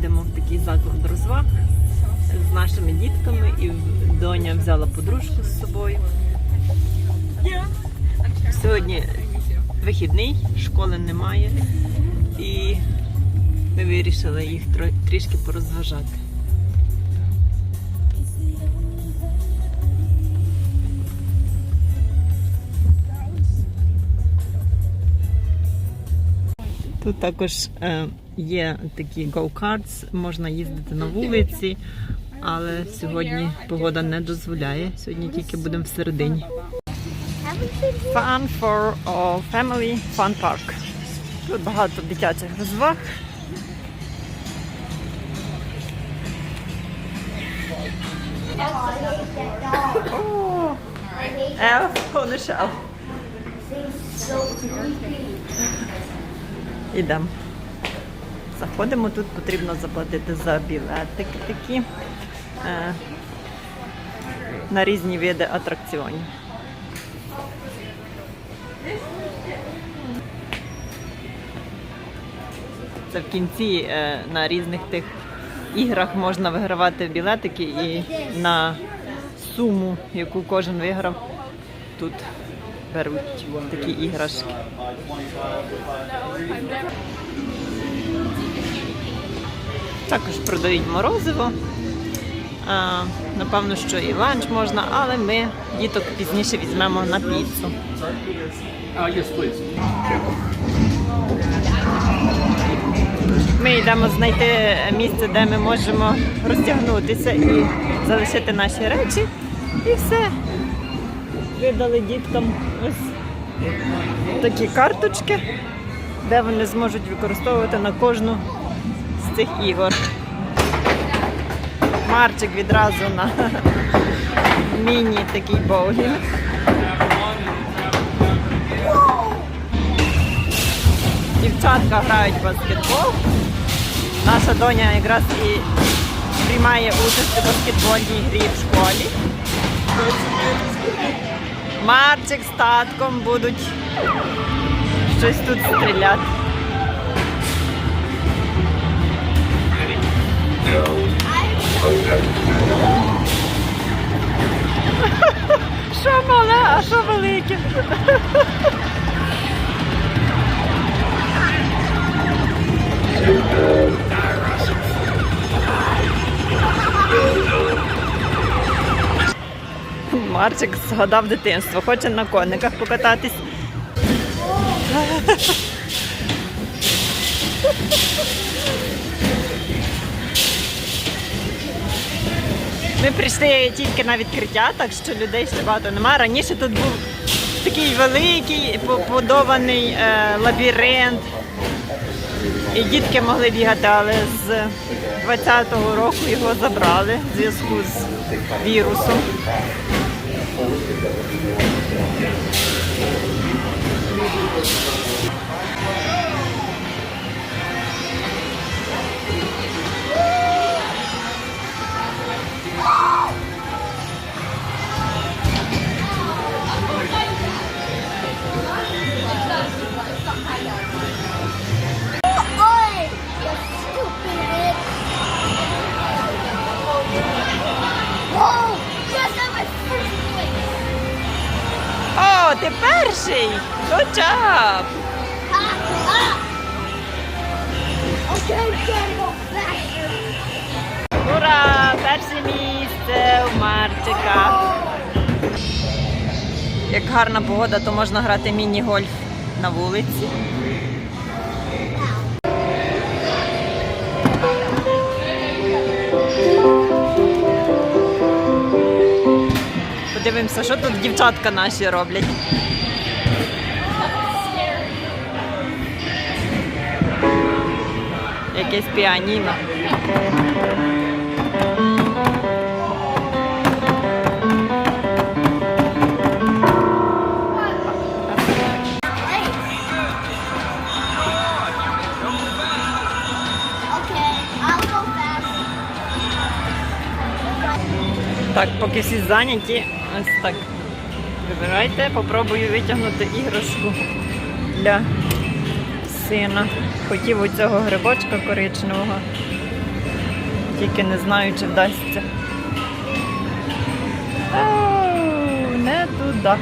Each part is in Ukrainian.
їдемо в такий заклад розваг з нашими дітками, і доня взяла подружку з собою. Сьогодні вихідний, школи немає, і ми вирішили їх трішки порозважати. Тут також е, є такі go-karts, можна їздити на вулиці, але сьогодні погода не дозволяє. Сьогодні тільки будемо всередині. Fun for all family fun park. Тут багато дитячих розваг. О, Elf on a shelf. Ідемо. Заходимо, тут потрібно заплатити за білетики такі е, на різні види атракціонів. Це в кінці е, на різних тих іграх можна вигравати білетики і на суму, яку кожен виграв, тут беруть такі іграшки. Також продають морозиво. А, напевно, що і ланч можна, але ми діток пізніше візьмемо на піцу. Ми йдемо знайти місце, де ми можемо розтягнутися і залишити наші речі. І все. Видали діткам ось такі карточки, де вони зможуть використовувати на кожну цих ігор. Марчик відразу на міні такий боулінг. Дівчатка грають в баскетбол. Наша доня якраз і приймає участь у баскетбольній грі в школі. Марчик з татком будуть щось тут стріляти. Що мале, а що велике? Марчик згадав дитинство, хоче на кониках покататись. Ми прийшли тільки на відкриття, так що людей ще багато немає. Раніше тут був такий великий побудований е, лабіринт. І дітки могли бігати, але з 20-го року його забрали в зв'язку з вірусом. Oi! You Oh, the Percy! Good job! Ah, ah. Okay, go faster! Hurrah! Перше місце у Марчика. Як гарна погода, то можна грати міні-гольф на вулиці. Подивимося, що тут дівчатка наші роблять. Якесь піаніно. Так, поки всі зайняті, ось так. Вибирайте, попробую витягнути іграшку для сина. Хотів у цього грибочка коричневого. Тільки не знаю, чи вдасться. Оу, не туди.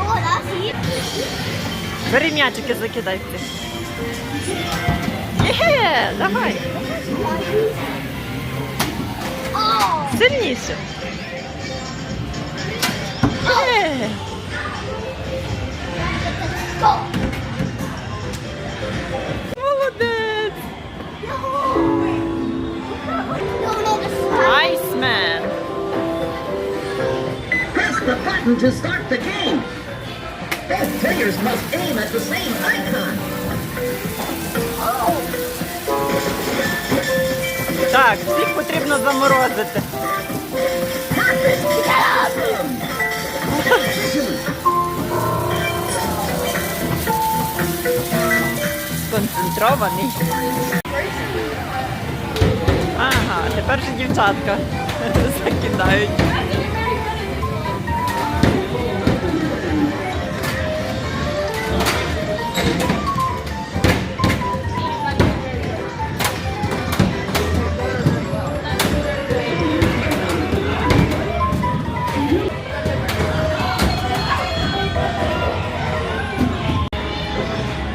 Oh, that's it. Бери м'ячики, закидай ти. Є, давай. Сильніше. Є. go. Молодець. Айсмен. Press the button to start the game. Both players must aim at the same icon. Так, всіх потрібно заморозити. Сконцентрований. Ага, тепер же дівчатка закидають.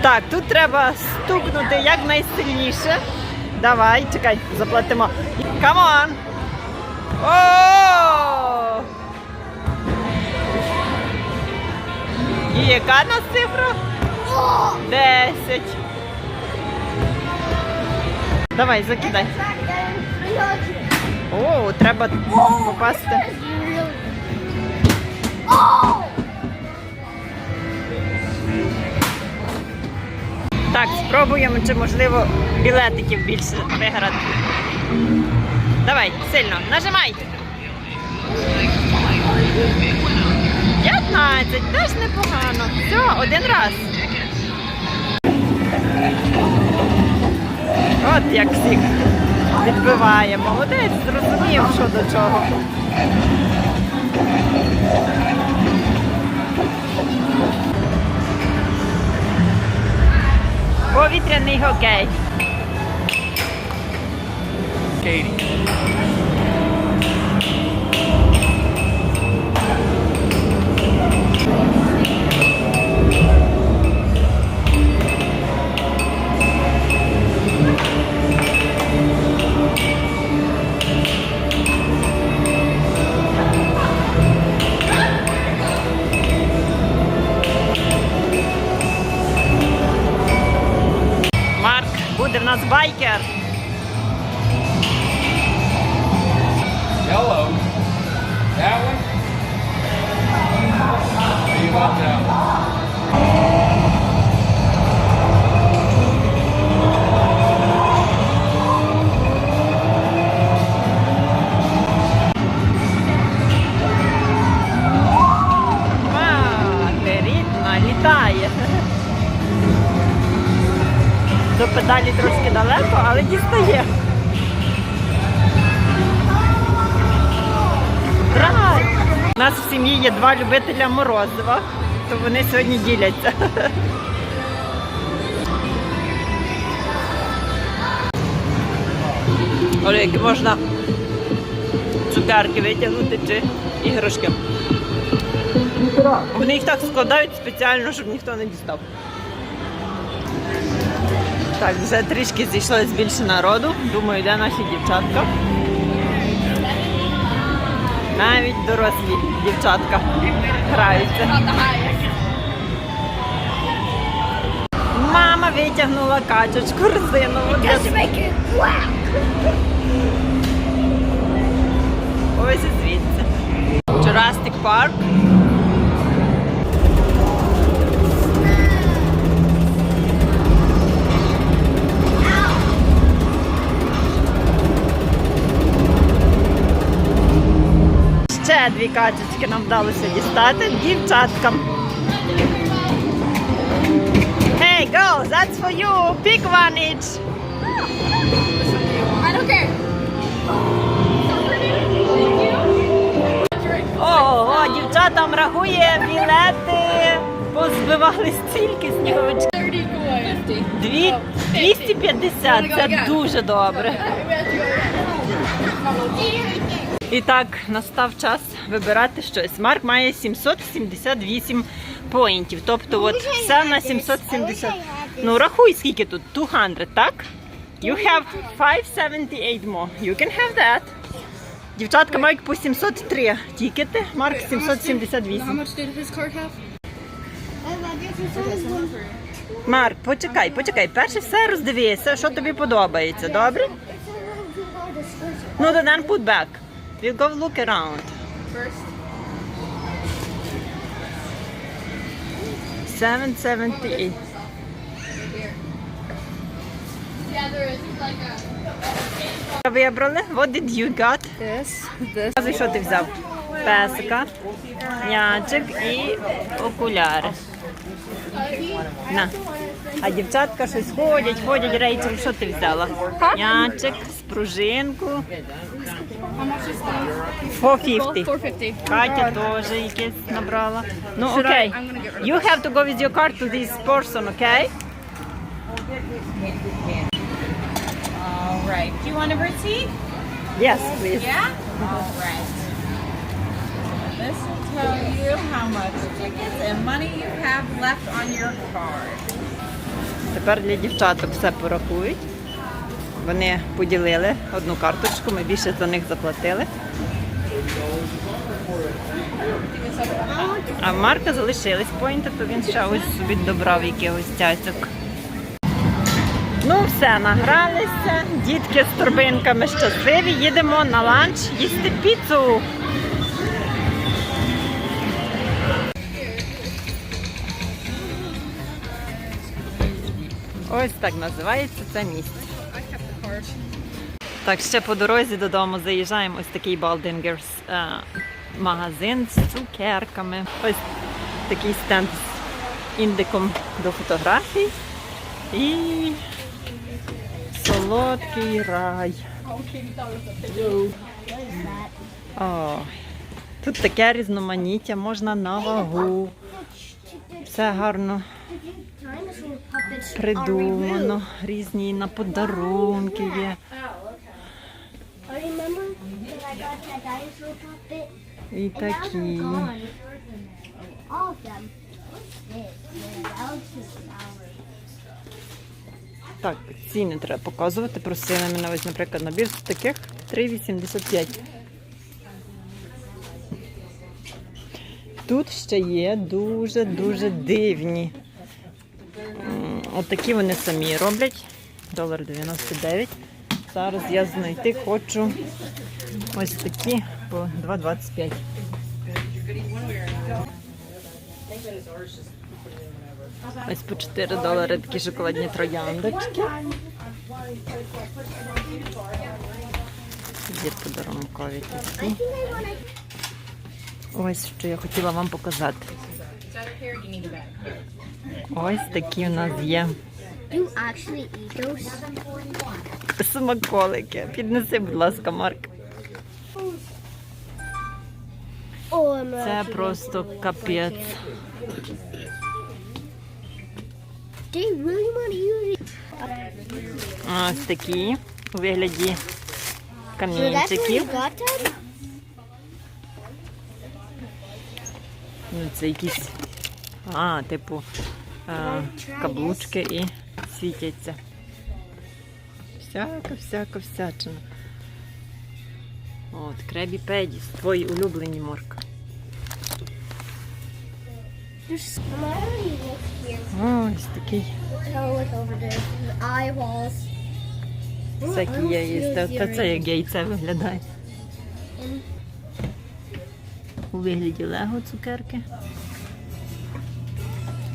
Так, тут треба стукнути якнайсильніше. Давай, чекай, заплатимо. Камон! О! І яка нас цифра? Десять. Давай, закидай. О, треба попасти. Oh! Так, спробуємо, чи можливо білетиків більше виграти. Давай, сильно, нажимай. 15, теж непогано. Все, один раз. От як всіх відбиває. Молодець, зрозумів, що до чого. Повітряний хокей. Katie. Марк, Педалі трошки далеко, але дістає. Драй! У нас в сім'ї є два любителя морозива, то вони сьогодні діляться. Але які можна цукерки витягнути чи іграшки. Вони їх так складають спеціально, щоб ніхто не дістав. Так, вже трішки зійшлось більше народу. Думаю, де наші дівчатка. Навіть дорослі дівчатка граються. Мама витягнула качечку резинову. black. Ось і звідси. Jurassic Park. Дві качечки нам вдалося дістати дівчаткам. Hey, girls, that's for you. Pick one each. I don't care. Ого, дівчатам рахує білети. Позбивали стільки сніговичків. 30 Дві, 250, це дуже добре. І так, настав час вибирати щось. Марк має 778 поінтів. Тобто, от все на 770. Ну, рахуй, скільки тут? 200, так? You have 578 more. You can have that. Дівчатка мають по 703 тікети, Марк 778. How much did his card have? Марк, почекай, почекай. Перше все роздивися, що тобі подобається, добре? Ну, то then put back. We'll go look around. First. 778. Yeah, there is like a. Вибрали? What did you got? This. This. Показуй, що ти взяв? Песика, м'ячик і окуляри. На. А дівчатка щось ходять, ходять, Рейчел, що ти взяла? М'ячик, спружинку. How much is that? 450. 450. Катя теж якесь набрала. Ну окей. You have to go with your card to this person, okay? All right. Do you want a receipt? Yes, please. Yeah? All right. Tell you how much tickets and money you have left on your card. Тепер для дівчаток все порахують. Вони поділили одну карточку, ми більше за них заплатили. А Марка залишились поінти, то він ще ось собі добрав якихось цяцьок. Ну, все, награлися. Дітки з торбинками щасливі. Їдемо на ланч їсти піцу. Ось так називається це місце. Так, ще по дорозі додому заїжджаємо ось такий Балдингерс магазин з цукерками. Ось такий стенд з індиком до фотографій. І солодкий рай. О, тут таке різноманіття, можна на вагу. Все гарно придумано. Різні на подарунки є. І такі. Так, ціни треба показувати. Просили мене ось, наприклад, набір таких 3,85. Тут ще є дуже-дуже дивні. Отакі вони самі роблять. Долар 99. Зараз я знайти хочу ось такі по 2,25. Ось по 4 долари такі шоколадні трояндочки. Є подарункові такі. Ось що я хотіла вам показати. Ось такі у нас є смаколики. Піднеси, будь ласка, Марк. Це просто капець. Ось такі у вигляді камінчиків. Ну, це якісь, а, типу, е, каблучки і світяться. Всяка, всяка всячина. От, кребі педіс, твої улюблені морка. Ось такий. Всякі є. Та це як яйце виглядає. У вигляді лего цукерки.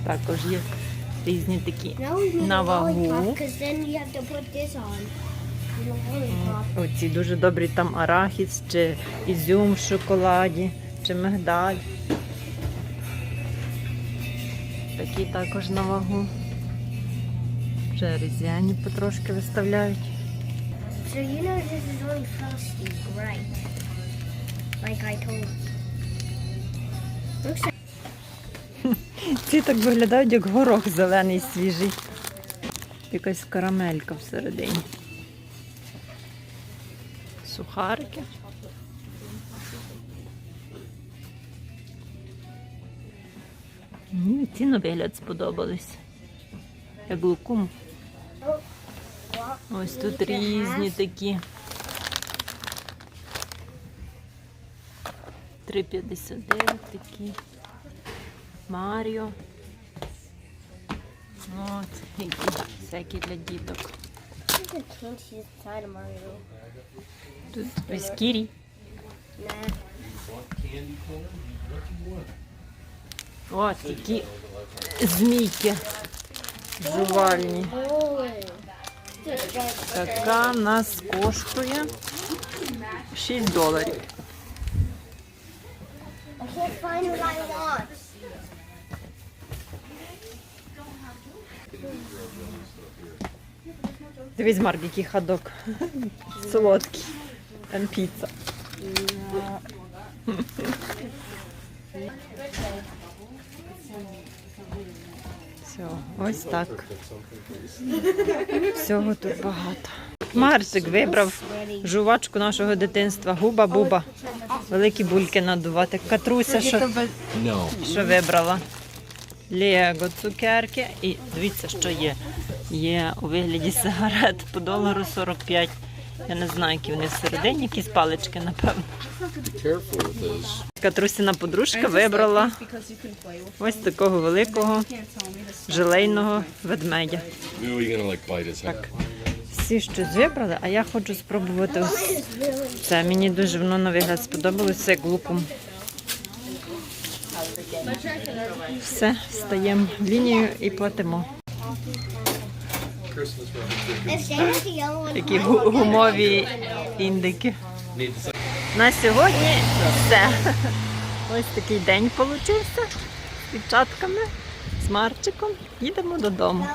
Також є різні такі на вагу. you. Оці дуже добрі там арахіс чи ізюм в шоколаді. чи мигдаль. Такі також на вагу. Вже різдвяні потрошки виставляють. So you know this is only frosty, right? Like I told. Looks like Ці так виглядають, як горох зелений свіжий. Якась карамелька всередині. Сухарики. Мені ці на вигляд сподобались. Як лукум. Ось тут різні такі. 3,59 такі. Маріо. От, які всякі для діток. Тут вискірі. Nah. От такі змійки жувальні. Така нас коштує 6 доларів. Дивись, Марк, який ходок. Солодкий. Там піца. Все, ось так. Всього тут багато. Марсик вибрав жувачку нашого дитинства. Губа-буба. Великі бульки надувати. Катруся, що, що вибрала. Лего цукерки. І дивіться, що є. Є у вигляді сигарет по долару 45. Я не знаю, які вони всередині, якісь палички, напевно. Катрусіна подружка вибрала ось такого великого желейного ведмедя. Head. Всі щось вибрали, а я хочу спробувати це. Мені дуже воно на вигляд сподобалося, як лукум. Все, стаємо в лінію і платимо. Такі гумові індики. На сьогодні все. Ось такий день вийшов з дівчатками, з Марчиком. Їдемо додому.